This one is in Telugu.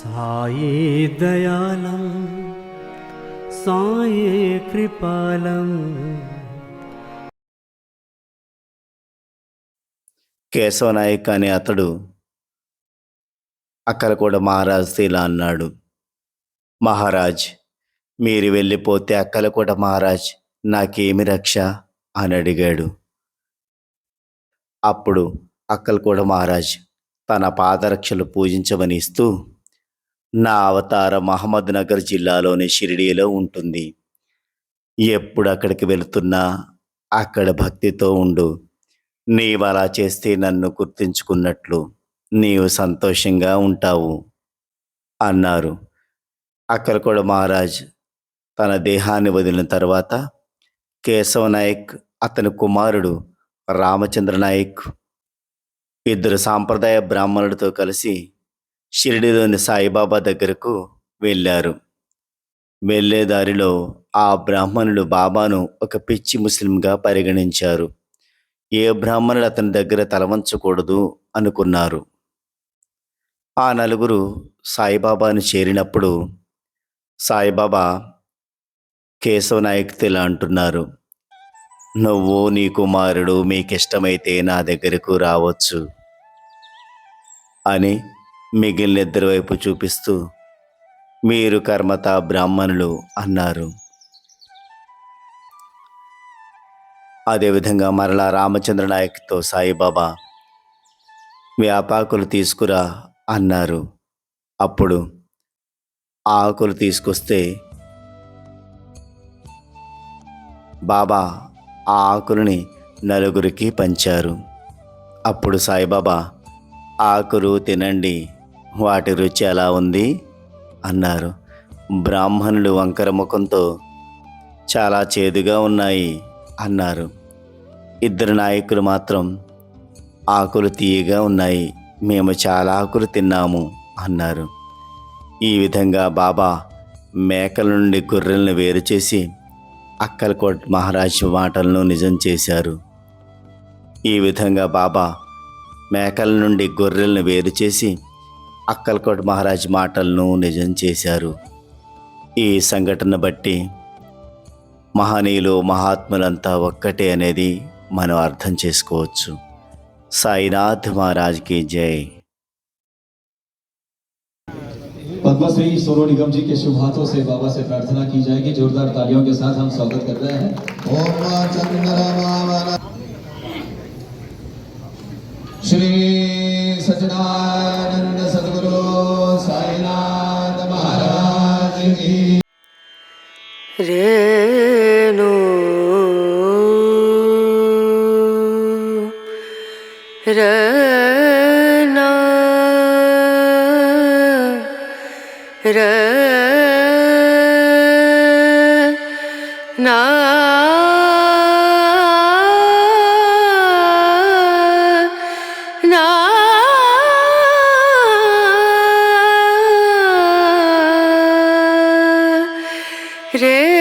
సాయే దయాళం సాయే కృపాలం. కేశవనాయక్ అనే అతడు అక్కడ కూడా మహారాజుతో ఇలా అన్నాడు. మహారాజ్ మీరు వెళ్ళిపోతే అక్కల కూడా మహారాజ్ నాకేమి రక్ష? అని అడిగాడు. అప్పుడు అక్కల కూడా మహారాజ్ తన పాదరక్షలు పూజించమని ఇస్తూ నా అవతార అహ్మద్ నగర్ జిల్లాలోని షిరిడీలో ఉంటుంది. ఎప్పుడు అక్కడికి వెళుతున్నా అక్కడ భక్తితో ఉండు. నీవు అలా చేస్తే నన్ను గుర్తించుకున్నట్లు నీవు సంతోషంగా ఉంటావు అన్నారు. అక్కడ కూడా మహారాజ్ తన దేహాన్ని వదిలిన తర్వాత కేశవ నాయక్ అతని కుమారుడు రామచంద్ర నాయక్ ఇద్దరు సాంప్రదాయ బ్రాహ్మణుడితో కలిసి షిరిడిలోని సాయిబాబా దగ్గరకు వెళ్ళారు. వెళ్ళే దారిలో ఆ బ్రాహ్మణుడు బాబాను ఒక పిచ్చి ముస్లింగా పరిగణించారు. ఏ బ్రాహ్మణుడు అతని దగ్గర తలవంచకూడదు అనుకున్నారు. ఆ నలుగురు సాయిబాబాను చేరినప్పుడు సాయిబాబా కేశవనాయక్ ఇలా అంటున్నారు నువ్వు నీ కుమారుడు మీకిష్టమైతే నా దగ్గరకు రావచ్చు అని మిగిలిన ఇద్దరి వైపు చూపిస్తూ మీరు కర్మత బ్రాహ్మణులు అన్నారు. అదేవిధంగా మరలా రామచంద్ర నాయక్తో సాయిబాబా వ్యాపాకులు తీసుకురా అన్నారు. అప్పుడు ఆకులు తీసుకొస్తే బాబా ఆ ఆకులని నలుగురికి పంచారు. అప్పుడు సాయిబాబా ఆకులు తినండి వాటి రుచి ఎలా ఉంది? అన్నారు. బ్రాహ్మణుడు వంకర ముఖంతో చాలా చేదుగా ఉన్నాయి అన్నారు. ఇద్దరు నాయకులు మాత్రం ఆకులు తీయగా ఉన్నాయి మేము చాలా ఆకులు తిన్నాము అన్నారు. ఈ విధంగా బాబా మేకల నుండి గొర్రెలను వేరు చేసి అక్కలకోట్ మహారాజ్ మాటలను నిజం చేశారు. ఈ విధంగా బాబా మేకల నుండి గొర్రెలను వేరు చేసి అక్కలకోట్ మహారాజ్ మాటలను నిజం చేశారు ఈ సంఘటన బట్టి మహనీయులు మహాత్ములంతా ఒక్కటే అనేది మనం అర్థం చేసుకోవచ్చు సాయినాథ్ మహారాజ్కి జై पद्मश्री सोनो निगम जी के शुभ हाथों से बाबा से प्रार्थना की जाएगी जोरदार तालियों के साथ हम स्वागत कर रहे हैं ओम चंद्रमावल श्री सच्चिदानंद രേണു. രന ര നാ রে